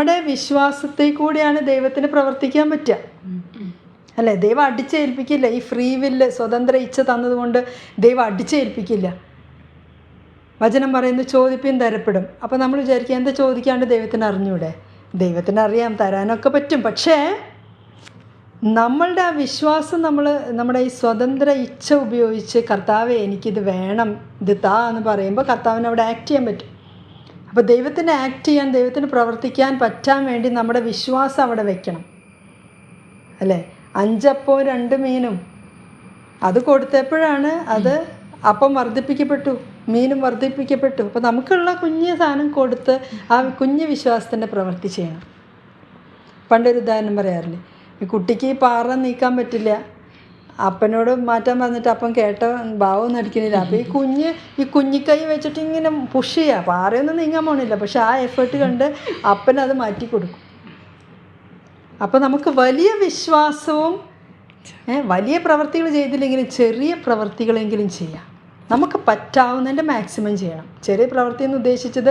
നമ്മുടെ വിശ്വാസത്തിൽ കൂടിയാണ് ദൈവത്തിന് പ്രവർത്തിക്കാൻ പറ്റുക. അല്ലേ? ദൈവം അടിച്ചേൽപ്പിക്കില്ല. ഈ ഫ്രീ വില്ല് സ്വതന്ത്ര ഇച്ഛ തന്നതുകൊണ്ട് ദൈവം അടിച്ചേൽപ്പിക്കില്ല. വചനം പറയുന്നു ചോദിപ്പിൻ തരപ്പെടും. അപ്പോൾ നമ്മൾ വിചാരിക്കുക എന്താ ചോദിക്കാണ്ട് ദൈവത്തിന് അറിഞ്ഞൂടെ? ദൈവത്തിന് അറിയാം തരാനൊക്കെ പറ്റും. പക്ഷേ നമ്മളുടെ ആ വിശ്വാസം നമ്മൾ നമ്മുടെ ഈ സ്വതന്ത്ര ഇച്ഛ ഉപയോഗിച്ച് കർത്താവെ എനിക്കിത് വേണം ഇത് താ എന്ന് പറയുമ്പോൾ കർത്താവിന് അവിടെ ആക്ട് ചെയ്യാൻ പറ്റും. അപ്പോൾ ദൈവത്തിന് ആക്ട് ചെയ്യാൻ ദൈവത്തിന് പ്രവർത്തിക്കാൻ പറ്റാൻ വേണ്ടി നമ്മുടെ വിശ്വാസം അവിടെ വെക്കണം. അല്ലേ? അഞ്ചപ്പോ രണ്ട് മീനും. അത് കൊടുത്തപ്പോഴാണ് അത് അപ്പം വർദ്ധിപ്പിക്കപ്പെട്ടു മീനും വർദ്ധിപ്പിക്കപ്പെട്ടു. അപ്പോൾ നമുക്കുള്ള കുഞ്ഞ് സാധനം കൊടുത്ത് ആ കുഞ്ഞ് വിശ്വാസത്തിന്റെ പ്രവൃത്തി ചെയ്യണം. പണ്ടൊരു ഉദാഹരണം പറയാറില്ലേ? ഈ കുട്ടിക്ക് പാറ നീക്കാൻ പറ്റില്ല. അപ്പനോട് മാറ്റാൻ പറഞ്ഞിട്ട് അപ്പം കേട്ട ഭാവം നടിക്കുന്നില്ല അപ്പോൾ ഈ കുഞ്ഞ് ഈ കുഞ്ഞിക്കൈ വെച്ചിട്ട് ഇങ്ങനെ പുഷ് ചെയ്യുക പാറയൊന്നും നീങ്ങാൻ പോണില്ല. പക്ഷെ ആ എഫേർട്ട് കണ്ട് അപ്പനത് മാറ്റി കൊടുക്കും. അപ്പോൾ നമുക്ക് വലിയ വിശ്വാസവും വലിയ പ്രവർത്തികൾ ചെയ്തില്ലെങ്കിലും ചെറിയ പ്രവർത്തികളെങ്കിലും ചെയ്യാം. നമുക്ക് പറ്റാവുന്നതിന്റെ മാക്സിമം ചെയ്യണം. ചെറിയ പ്രവൃത്തി എന്ന് ഉദ്ദേശിച്ചത്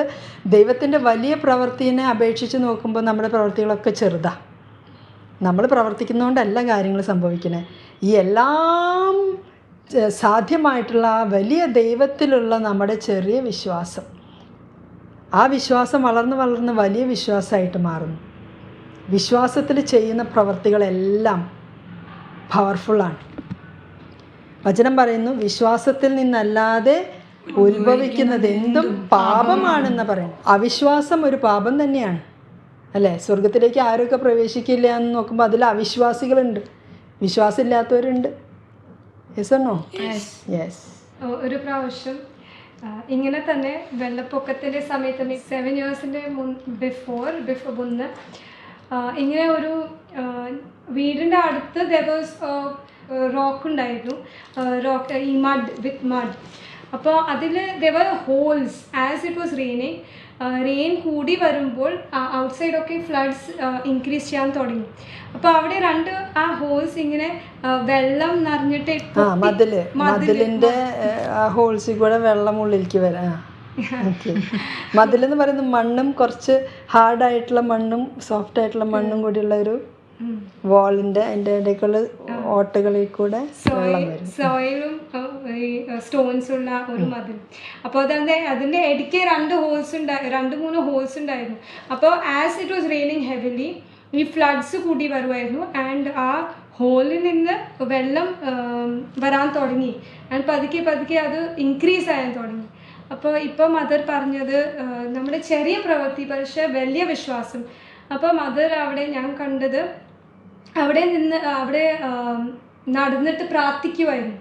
ദൈവത്തിന്റെ വലിയ പ്രവൃത്തിനെ അപേക്ഷിച്ച് നോക്കുമ്പോൾ നമ്മുടെ പ്രവൃത്തികളൊക്കെ ചെറുതാണ് നമ്മൾ പ്രവർത്തിക്കുന്നതുകൊണ്ടല്ല കാര്യങ്ങൾ സംഭവിക്കണേ. ഈ എല്ലാം സാധ്യമായിട്ടുള്ള ആ വലിയ ദൈവത്തിലുള്ള നമ്മുടെ ചെറിയ വിശ്വാസം. ആ വിശ്വാസം വളർന്ന് വളർന്ന് വലിയ വിശ്വാസമായിട്ട് മാറുന്നു. വിശ്വാസത്തിൽ ചെയ്യുന്ന പ്രവർത്തികളെല്ലാം പവർഫുള്ളാണ് വചനം പറയുന്നു വിശ്വാസത്തിൽ നിന്നല്ലാതെ ഉത്ഭവിക്കുന്നത് എന്തും പാപമാണെന്ന് പറയുന്നു. അവിശ്വാസം ഒരു പാപം തന്നെയാണ്. അല്ലേ? സ്വർഗത്തിലേക്ക് ആരൊക്കെ പ്രവേശിക്കില്ല എന്ന് നോക്കുമ്പോൾ അതിൽ അവിശ്വാസികളുണ്ട്. വിശ്വാസമില്ലാത്തവരുണ്ട്. യെസ് ഓർ നോ യെസ് ഒരു പ്രാവശ്യം ഇങ്ങനെ തന്നെ വെള്ളപ്പൊക്കത്തിന്റെ സമയത്ത് സെവൻ ഇയേഴ്സിന്റെ മുൻ ബിഫോർ ബിഫോർ മുന്ന് ഇങ്ങനെ ഒരു വീടിന്റെ വീടിന്റെ അടുത്ത് ദേവേഴ്സ് റോക്ക് ഉണ്ടായിരുന്നു. റോക്ക് ഈ മഡ് വിത്ത് മഡ് അപ്പോൾ അതിൽ there were holes as it was raining rain കൂടി വരുമ്പോൾ ഔട്ട്സൈഡൊക്കെ ഫ്ലഡ്സ് ഇൻക്രീസ് ചെയ്യാൻ തുടങ്ങി. അപ്പോൾ അവിടെ രണ്ട് ആ ഹോൾസ് ഇങ്ങനെ വെള്ളം നിറഞ്ഞിട്ട് ആ മതിൽ മതിലിന്റെ ആ ഹോൾസിൽ കൂടെ വെള്ളം ഉള്ളിലേക്ക് വരാ. മതിലെന്ന് പറയുന്നത് മണ്ണും കുറച്ച് ഹാർഡ് ആയിട്ടുള്ള മണ്ണും സോഫ്റ്റ് ആയിട്ടുള്ള മണ്ണും കൂടിയുള്ള ഒരു വാളിന്റെ അതിന്റെ ഇടയ്ക്കുള്ള ഓട്ടകളിൽ കൂടെ സോയിലും സ്റ്റോൺസ് ഉള്ള ഒരു മതിൽ. അപ്പോൾ അതെ അതിന്റെ ഇടയ്ക്ക് രണ്ട് ഹോൾസ് ഉണ്ടായി രണ്ട് മൂന്ന് ഹോൾസ് ഉണ്ടായിരുന്നു. അപ്പോൾ as it was raining heavily ഈ ഫ്ലഡ്സ് കൂടി വരുമായിരുന്നു ആൻഡ് ആ ഹോളിൽ നിന്ന് വെള്ളം വരാൻ തുടങ്ങി. ആൻഡ് പതുക്കെ പതുക്കെ അത് ഇൻക്രീസ് ആയാൻ തുടങ്ങി. അപ്പോൾ ഇപ്പോൾ മദർ പറഞ്ഞത് നമ്മുടെ ചെറിയ പ്രവൃത്തി പക്ഷേ വലിയ വിശ്വാസം. അപ്പോൾ മദർ അവിടെ ഞാൻ കണ്ടത് അവിടെ നിന്ന് അവിടെ നടന്നിട്ട് പ്രാർത്ഥിക്കുമായിരുന്നു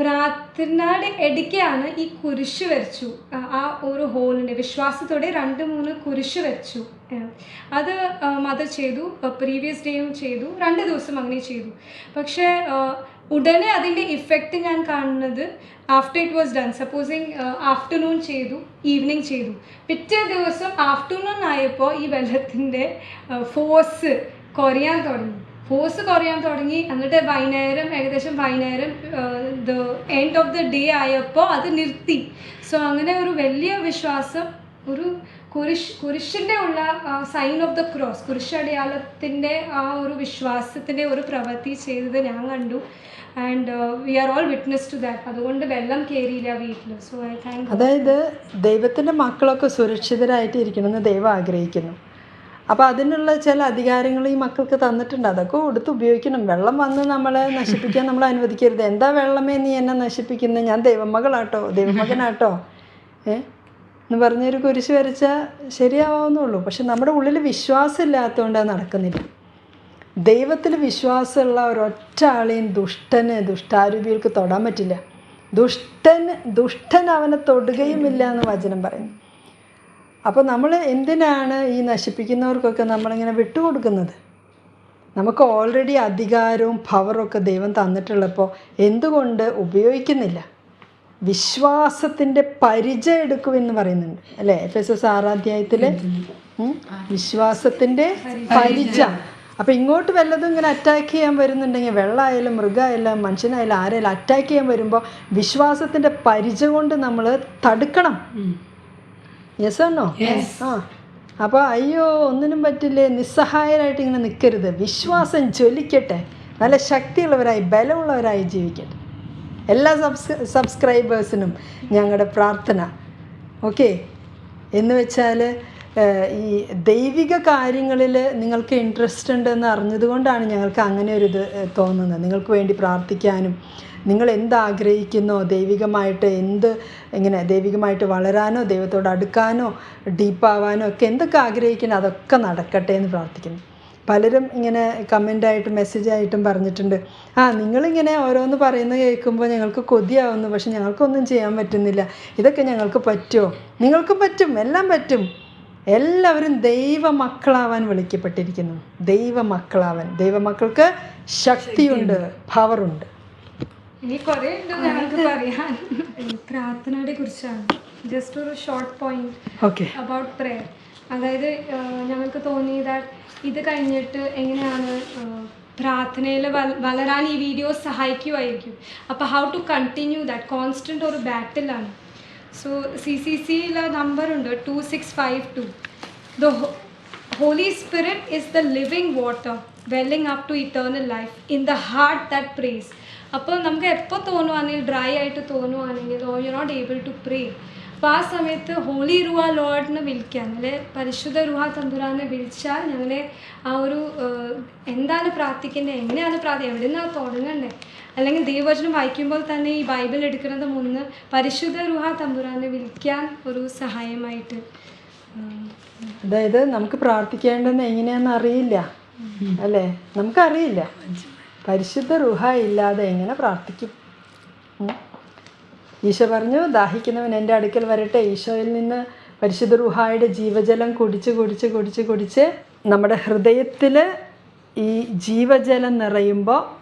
പ്രാർത്ഥനയുടെ ഇടയ്ക്കാണ് ഈ കുരിശ് വരച്ചു. ആ- ഒരു ഹോളിന്റെ വിശ്വാസത്തോടെ രണ്ട് മൂന്ന് കുരിശ് വരച്ചു. അത് മദർ ചെയ്തു. പ്രീവിയസ് ഡേയും ചെയ്തു. രണ്ട് ദിവസം അങ്ങനെ ചെയ്തു. പക്ഷേ ഉടനെ അതിന്റെ ഇഫക്റ്റ് ഞാൻ കാണുന്നത് after it was done supposing afternoon ചെയ്തു ഈവനിങ് ചെയ്തു. പിറ്റേ ദിവസം ആഫ്റ്റർനൂൺ ആയപ്പോൾ ഈ വെള്ളത്തിന്റെ ഫോഴ്സ് കുറയാൻ തുടങ്ങി. ഫോഴ്സ് കുറയാൻ തുടങ്ങി. എന്നിട്ട് വൈകുന്നേരം ഏകദേശം വൈകുന്നേരം the end of the day ആയപ്പോൾ അത് നിർത്തി. സോ അങ്ങനെ ഒരു വലിയ വിശ്വാസം ഒരു കുരിശ് കുരിശിന്റെ ഉള്ള സൈൻ ഓഫ് ദ ക്രോസ് കുരിശടയാളത്തിന്റെ ആ ഒരു വിശ്വാസത്തിന്റെ ഒരു പ്രവൃത്തി ചെയ്തത് ഞാൻ കണ്ടു. And we are all witness to that അതുകൊണ്ട് വെള്ളം കയറിയില്ല വീട്ടിൽ സോ ഐ താങ്ക് അതായത് ദൈവത്തിന്റെ മക്കളൊക്കെ സുരക്ഷിതരായിട്ട് ഇരിക്കണമെന്ന് ദൈവം ആഗ്രഹിക്കുന്നു. അപ്പോൾ അതിനുള്ള ചില അധികാരങ്ങൾ ഈ മക്കൾക്ക് തന്നിട്ടുണ്ട്. അതൊക്കെ കൊടുത്ത് ഉപയോഗിക്കണം. വെള്ളം വന്ന് നമ്മളെ നശിപ്പിക്കാൻ നമ്മൾ അനുവദിക്കരുത്. എന്താ വെള്ളമേ നീ എന്നെ നശിപ്പിക്കുന്നത് ഞാൻ ദൈവമകളാട്ടോ. ദൈവമകനാട്ടോ. ഏ? എന്ന് പറഞ്ഞൊരു കുരിശ് വരച്ചാൽ ശരിയാവുന്നുള്ളൂ പക്ഷെ നമ്മുടെ ഉള്ളിൽ വിശ്വാസം ഇല്ലാത്തതുകൊണ്ട് നടക്കുന്നില്ല. ദൈവത്തിൽ വിശ്വാസമുള്ള ഒരൊറ്റ ആളെയും ദുഷ്ടന് ദുഷ്ടാരൂപികൾക്ക് തൊടാൻ പറ്റില്ല. ദുഷ്ടൻ ദുഷ്ടൻ അവനെ തൊടുകയുമില്ല എന്ന് വചനം പറയുന്നു. അപ്പോൾ നമ്മൾ എന്തിനാണ് ഈ നശിപ്പിക്കുന്നവർക്കൊക്കെ നമ്മളിങ്ങനെ വിട്ടുകൊടുക്കുന്നത്? നമുക്ക് ഓൾറെഡി അധികാരവും പവറും ഒക്കെ ദൈവം തന്നിട്ടുള്ളപ്പോൾ എന്തുകൊണ്ട് ഉപയോഗിക്കുന്നില്ല? വിശ്വാസത്തിന്റെ പരിചയം എടുക്കുമെന്ന് പറയുന്നുണ്ട്. അല്ലേ? എഫ് എസ് എസ് ആറാധ്യായത്തിൽ വിശ്വാസത്തിന്റെ പരിച അപ്പം ഇങ്ങോട്ട് വല്ലതും ഇങ്ങനെ അറ്റാക്ക് ചെയ്യാൻ വരുന്നുണ്ടെങ്കിൽ വെള്ളമായാലും മൃഗമായാലും മനുഷ്യനായാലും ആരായാലും അറ്റാക്ക് ചെയ്യാൻ വരുമ്പോൾ വിശ്വാസത്തിന്റെ പരിച കൊണ്ട് നമ്മൾ തടുക്കണം. യെസ് ആണോ ആ അപ്പോൾ അയ്യോ ഒന്നിനും പറ്റില്ലേ? നിസ്സഹായരായിട്ട് ഇങ്ങനെ നിൽക്കരുത് വിശ്വാസം ജ്വലിക്കട്ടെ. നല്ല ശക്തിയുള്ളവരായി ബലമുള്ളവരായി ജീവിക്കട്ടെ. എല്ലാ സബ്സ് സബ്സ്ക്രൈബേഴ്സിനും ഞങ്ങളുടെ പ്രാർത്ഥന. ഓക്കെ? എന്ന് വെച്ചാൽ ഈ ദൈവിക കാര്യങ്ങളിൽ നിങ്ങൾക്ക് ഇൻട്രസ്റ്റ് ഉണ്ടെന്ന് അറിഞ്ഞതുകൊണ്ടാണ് ഞങ്ങൾക്ക് അങ്ങനെ ഒരു ഇത് തോന്നുന്നത്. നിങ്ങൾക്ക് വേണ്ടി പ്രാർത്ഥിക്കാനും നിങ്ങൾ എന്ത് ആഗ്രഹിക്കുന്നോ ദൈവികമായിട്ട് എന്ത് ഇങ്ങനെ ദൈവികമായിട്ട് വളരാനോ ദൈവത്തോട് അടുക്കാനോ ഡീപ്പാവാനോ ഒക്കെ എന്തൊക്കെ ആഗ്രഹിക്കുന്നു അതൊക്കെ നടക്കട്ടെ എന്ന് പ്രാർത്ഥിക്കുന്നു. പലരും ഇങ്ങനെ കമന്റായിട്ടും മെസ്സേജായിട്ടും പറഞ്ഞിട്ടുണ്ട്. ആ നിങ്ങളിങ്ങനെ ഓരോന്ന് പറയുന്നത് കേൾക്കുമ്പോൾ ഞങ്ങൾക്ക് കൊതിയാവുന്നു പക്ഷെ ഞങ്ങൾക്കൊന്നും ചെയ്യാൻ പറ്റുന്നില്ല. ഇതൊക്കെ ഞങ്ങൾക്ക് പറ്റുമോ? നിങ്ങൾക്ക് പറ്റും എല്ലാം പറ്റും. എല്ലാവരും ദൈവമക്കളാവാൻ വിളിക്കപ്പെട്ടിരിക്കുന്നു. ദൈവമക്കളാവാൻ. ദൈവമക്കൾക്ക് ശക്തിയുണ്ട്. പവറുണ്ട്. ഇനി കുറേ ഉണ്ട് ഞങ്ങൾക്ക് പറയാൻ. പ്രാർത്ഥനയുടെ പ്രാർത്ഥനയെ കുറിച്ചാണ്. ജസ്റ്റ് ഒരു short point okay about prayer അതായത് ഞങ്ങൾക്ക് തോന്നി ദാറ്റ് ഇത് കഴിഞ്ഞിട്ട് എങ്ങനെയാണ് പ്രാർത്ഥനയിൽ വളരാൻ ഈ വീഡിയോസ് സഹായിക്കുമായിരിക്കും അപ്പോൾ how to continue that constant ഒരു ബാറ്റിലാണ് സോ സി സി സിയിലെ നമ്പറുണ്ട് two six five two the Holy Spirit is the living water welling up to eternal life in the heart that prays അപ്പോൾ നമുക്ക് എപ്പോൾ തോന്നുവാണെങ്കിൽ ഡ്രൈ ആയിട്ട് തോന്നുവാണെങ്കിൽ ഓ you not able to pray അപ്പോൾ ആ സമയത്ത് ഹോളി റുഹ ലോഡിനെ വിളിക്കുക അല്ലെ? പരിശുദ്ധ റുഹ തമ്പുരാനെ വിളിച്ചാൽ ഞങ്ങളെ ആ ഒരു എന്താണ് പ്രാർത്ഥിക്കേണ്ടത്? എങ്ങനെയാണ് പ്രാർത്ഥി എവിടെ നിന്നാണ് തുടങ്ങണ്ടേ? അല്ലെങ്കിൽ ദൈവവചനം വായിക്കുമ്പോൾ തന്നെ ഈ ബൈബിൾ എടുക്കുന്നത് മുന്ന് പരിശുദ്ധ റുഹ തമ്പുരാനെ വിളിക്കാൻ ഒരു സഹായമായിട്ട്. അതായത് നമുക്ക് പ്രാർത്ഥിക്കേണ്ടതെന്ന് എങ്ങനെയാന്ന് അറിയില്ല. അല്ലേ? നമുക്കറിയില്ല. പരിശുദ്ധ റുഹ ഇല്ലാതെ എങ്ങനെ പ്രാർത്ഥിക്കും? ഈശോ പറഞ്ഞു ദാഹിക്കുന്നവൻ എന്റെ അടുക്കൽ വരട്ടെ. ഈശോയിൽ നിന്ന് പരിശുദ്ധ റുഹായുടെ ജീവജലം കുടിച്ച് കുടിച്ച് കുടിച്ച് കുടിച്ച് നമ്മുടെ ഹൃദയത്തിൽ ഈ ജീവജലം നിറയുമ്പോൾ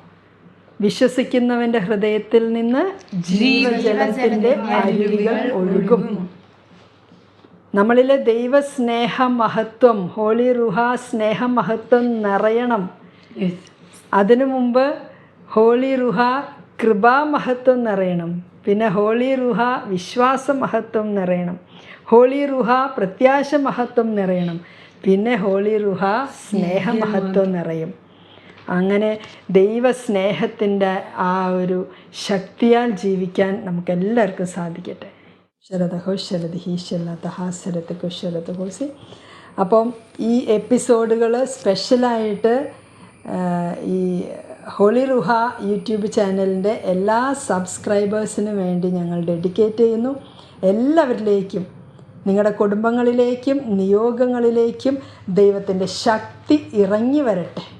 വിശ്വസിക്കുന്നവന്റെ ഹൃദയത്തിൽ നിന്ന് ജീവജലത്തിന്റെ അരുവികൾ ഒഴുകും. നമ്മളിലെ ദൈവസ്നേഹ മഹത്വം ഹോളി റുഹ സ്നേഹ മഹത്വം നിറയണം അതിനു മുമ്പ് ഹോളി റുഹ കൃപാമഹത്വം നിറയണം. പിന്നെ ഹോളി റുഹ വിശ്വാസ മഹത്വം നിറയണം. ഹോളി റുഹ പ്രത്യാശ മഹത്വം നിറയണം. പിന്നെ ഹോളി റുഹ സ്നേഹ മഹത്വം നിറയും. അങ്ങനെ ദൈവസ്നേഹത്തിന്റെ ആ ഒരു ശക്തിയാൽ ജീവിക്കാൻ നമുക്കെല്ലാവർക്കും സാധിക്കട്ടെ. ശരതഹോ ശരതി ശരത് ശരതഹോ ശരതഹോസി അപ്പം ഈ എപ്പിസോഡുകൾ സ്പെഷ്യലായിട്ട് ഈ ഹോളി റുഹ യൂട്യൂബ് ചാനലിന്റെ എല്ലാ സബ്സ്ക്രൈബേഴ്സിനും വേണ്ടി ഞങ്ങൾ ഡെഡിക്കേറ്റ് ചെയ്യുന്നു. എല്ലാവരിലേക്കും നിങ്ങളുടെ കുടുംബങ്ങളിലേക്കും നിയോഗങ്ങളിലേക്കും ദൈവത്തിന്റെ ശക്തി ഇറങ്ങി വരട്ടെ.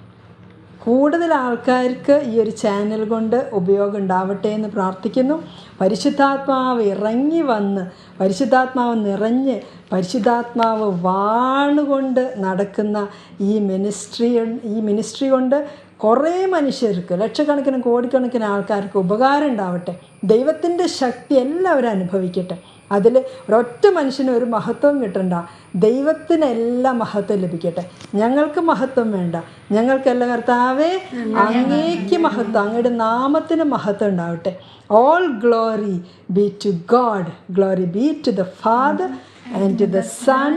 കൂടുതൽ ആൾക്കാർക്ക് ഈ ഒരു ചാനൽ കൊണ്ട് ഉപയോഗം ഉണ്ടാവട്ടെ എന്ന് പ്രാർത്ഥിക്കുന്നു. പരിശുദ്ധാത്മാവ് ഇറങ്ങി വന്ന് പരിശുദ്ധാത്മാവ് നിറഞ്ഞ് പരിശുദ്ധാത്മാവ് വാണുകൊണ്ട് നടക്കുന്ന ഈ മിനിസ്ട്രി ഈ മിനിസ്ട്രി കൊണ്ട് കുറേ മനുഷ്യർക്ക് ലക്ഷക്കണക്കിന് കോടിക്കണക്കിന് ആൾക്കാർക്ക് ഉപകാരം ഉണ്ടാവട്ടെ. ദൈവത്തിന്റെ ശക്തി എല്ലാവരും അനുഭവിക്കട്ടെ. അതിൽ ഒരൊറ്റ മനുഷ്യന് ഒരു മഹത്വം കിട്ടണ്ട. ദൈവത്തിന് എല്ലാ മഹത്വം ലഭിക്കട്ടെ. ഞങ്ങൾക്ക് മഹത്വം വേണ്ട. ഞങ്ങൾക്കെല്ലാം കർത്താവേ അങ്ങേക്ക് മഹത്വം അങ്ങയുടെ നാമത്തിന് മഹത്വം ഉണ്ടാവട്ടെ. All glory be to God glory be to the Father and to the Son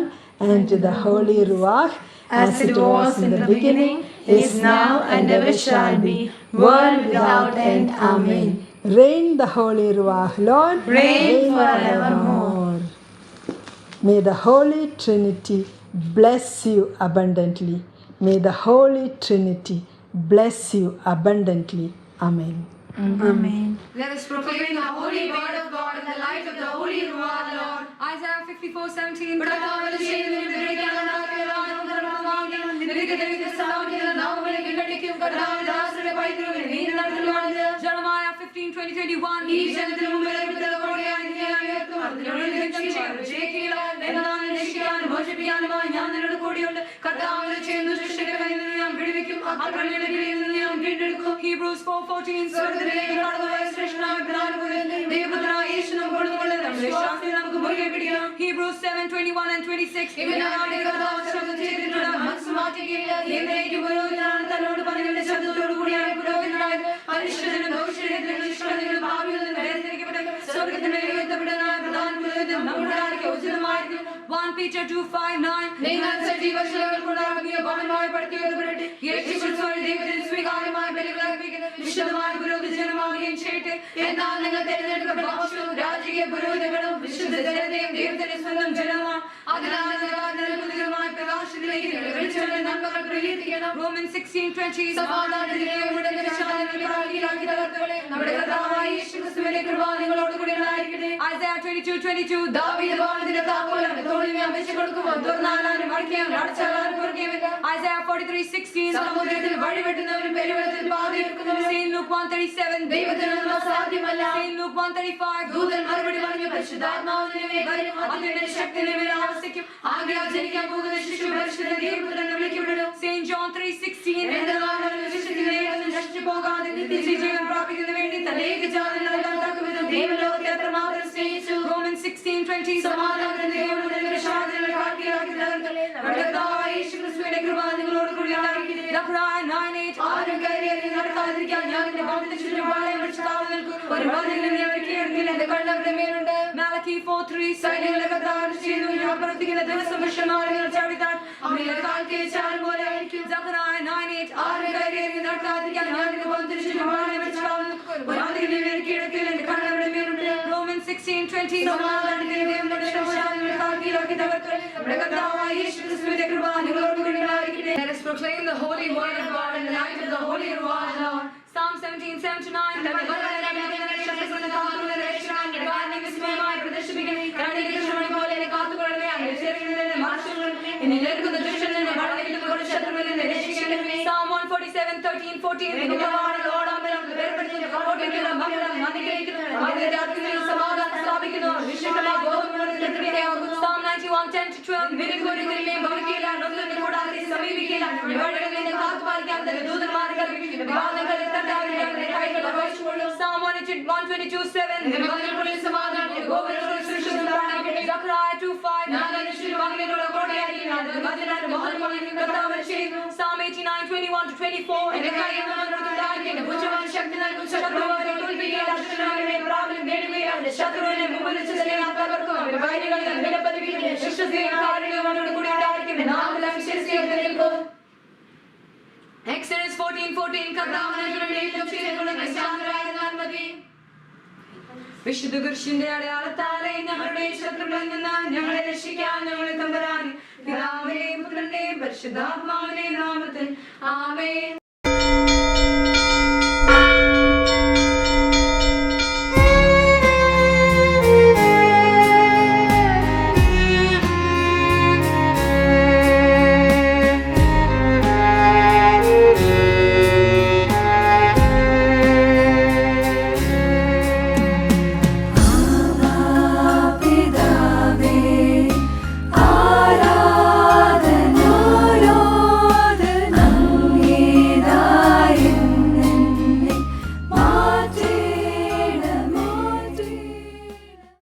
and to the Holy Ruah as it was in the beginning, is now, and ever shall be, world without end. Amen. Reign the Holy Ruach, Lord. Reign forevermore. May the Holy Trinity bless you abundantly. May the Holy Trinity bless you abundantly. Amen. Amen. Let us proclaim the holy word of God in the light of the holy Ruach, Lord. Isaiah 54 17 20 21 ഈ ജനത്തിന് മുമ്പിൽ വിജയിക്കില്ല രക്ഷിക്കാനും മോചിപ്പിക്കാനുമായി ഞാൻ നിന്നോട് കൂടിയുണ്ട്. കർത്താവ് ചെയ്യുന്നു നിന്ന് ഞാൻ വിടുവിക്കും. അക്രമിയുടെ കയ്യിൽ നിന്ന് ഞാൻ വീണ്ടെടുക്കും. Hebrews 4 14 സ്വർഗത്തിലേക്ക് കടന്നുപോയ ശ്രേഷ്ഠനായ പിതാവിനെ ദൈവപുത്രനായ യേശു നമുക്ക് കൊടുത്തുകൊണ്ട് നമ്മുടെ വിശ്വാസത്തെ നമുക്ക് മുറുകെ പിടിക്കാം Hebrews 7 21 and 26 ഇവനാണ് കർത്താവ് ശബ്ദം ചെയ്തിട്ടുണ്ട്. മനസ്സ് മാറ്റുകയില്ല എന്നേക്ക് പുരോഹിതനാണ് കൂടിയാണ് പുരോഹിതനായത്. ഭവിഷ്യത്തിനും നിഷ്കളങ്ങളും ഭാവികളിലും വേദനിക്കപ്പെട്ട സ്വർഗത്തിന്റെ ഉയർത്തപ്പെടുന്ന പ്രധാന പുരോഹിതൻ നമ്മുടെ ആൾക്ക് 1 Peter 2 5 9 നിങ്ങൾ സജീവശിലകൾക്കുണ്ടാകിയ ഭവനമായി പടുത്തുയർത്തപ്പെടട്ടെ. യേശുക്രിസ്തു വഴി ദൈവത്തിന് സ്വീകാര്യമായ ബലികൾ അർപ്പിക്കുന്ന വിശുദ്ധമായ പുരോഹിത ജനമാകുകയും ചെയ്യട്ടെ. എന്നാൽ നിങ്ങൾ തിരഞ്ഞെടുക്കപ്പെട്ട രാജകീയ പുരോഹിതകളും വിശുദ്ധ ജനതയും ദൈവത്തിന്റെ സ്വന്തം ജനമാണ് അതിനാൽ നിങ്ങൾ വിളിച്ചുകൊണ്ട് നന്മകൾ പ്രകീർത്തിക്കണം Romans 16:20. സമാധാനത്തിലെയും ഉടനെ വിശാലങ്ങളെ പ്രാപികളാക്കി തകർത്തവളെ നമ്മുടെ കർത്താവായ യേശുക്രിസ്തുവിന്റെ കൃപ നിങ്ങളോട് കൂടി ഉണ്ടായിരിക്കട്ടെ Isaiah 22:22. ദാവീദ് ഭവനത്തിന്റെ താക്കോലം തോളിൽ ഞാൻ വെച്ച് കൊടുക്കുമോ തുറന്നാലും അടയ്ക്കാനും അടച്ചാലും പുറക്കേമില്ല Isaiah 43:16. സമുദ്രത്തിൽ വഴിവെട്ടുന്നവരും പെരുവെള്ളത്തിൽ പാതയെടുക്കുന്നവരും Saint Luke 137. ദൈവത്തിനൊന്നും അസാധ്യമല്ല Saint Luke 135. ദൂതൻ മറുപടി പറഞ്ഞു പരിശുദ്ധാത്മാവിനെ വരും അതിന്റെ ശക്തിനെ മേൽ ആവസിക്കും ആകയാൽ ജനിക്കാൻ പോകുന്ന ശിശു പരിശുദ്ധ ദൈവപുത്രനെ വിളിക്കപ്പെടും Saint John 3:16. എന്തെന്നാൽ അവൻ വിശ്വസിക്കുന്നവരെ നശിച്ചു പോകാതെ നിത്യജീവൻ പ്രാപിക്കുന്നതിന് വേണ്ടി തന്റെ ജാതി നൽകാൻ തക്കവിധം ദൈവലോകത്തെ അത്രമാത്രം സ്നേഹിച്ചു Romans 16:20. സമാധാനത്തിന്റെ ദൈവമുടെ വിഷാദങ്ങളെ കാട്ടിയാക്കി തകർത്തല്ലേ നമ്മുടെ കർത്താവായ യേശുക്രിസ്തുവിന്റെ കൃപ നിങ്ങളോട് കൂടി ഉണ്ടായിരിക്കട്ടെ Zechariah 9:8. ആരും കയറി നടക്കാതിരിക്കാൻ ഞാൻ എന്റെ ഭവനത്തിന് ചുറ്റും പാളയം പിടിച്ച് കാവൽ നിൽക്കും ഒരു മതിലിനെ നീ ഒരുക്കിയെടുക്കില്ല എന്റെ കണ്ണവിടെ മേലുണ്ട് Malachi 4:3. സൈന്യങ്ങളെ കർത്താവ് ചെയ്യുന്നു ഞാൻ പ്രവർത്തിക്കുന്ന ദിവസം വിഷമാലങ്ങൾ ചവിട്ടാൻ അവരുടെ കാൽ കേച്ചാലും പോലെ ആയിരിക്കും 9:8. ആരും കയറി നടക്കാതിരിക്കാൻ ഞാൻ എന്റെ ഭവനത്തിന് ചുറ്റും proclaim the holy word of God in the light of the holy Ruach Lord. Psalm 17, 7 to 9. Psalm 147:13-14. Psalm 91:10-12. സമീപിക്കില്ല ദൂതന്മാരെ Psalm 122:7. Zechariah 2:5. Psalm 89:21-24. ശത്രുവിനെ മുമ്പിൽ വെച്ച് ഞാൻ തകർക്കും അവന്റെ വൈരികളെ വിലപ്പതിപ്പിക്കും ശിക്ഷ കൂടി ഉണ്ടായിരിക്കും നാം വിശ്വസിക്കും നിൽക്കും Exodus 14:14. വിശുദ്ധ കൃഷിന്റെ അടയാളത്താലെ ഞങ്ങളുടെ ശത്രുക്കളിൽ നിന്ന് ഞങ്ങളെ രക്ഷിക്കാൻ ഞങ്ങളെ തമ്പരാൻ. പിതാവിനെയും പുത്രന്റെയും പരിശുദ്ധാത്മാവിനെയും നാമത്തിൽ. ആമേൻ.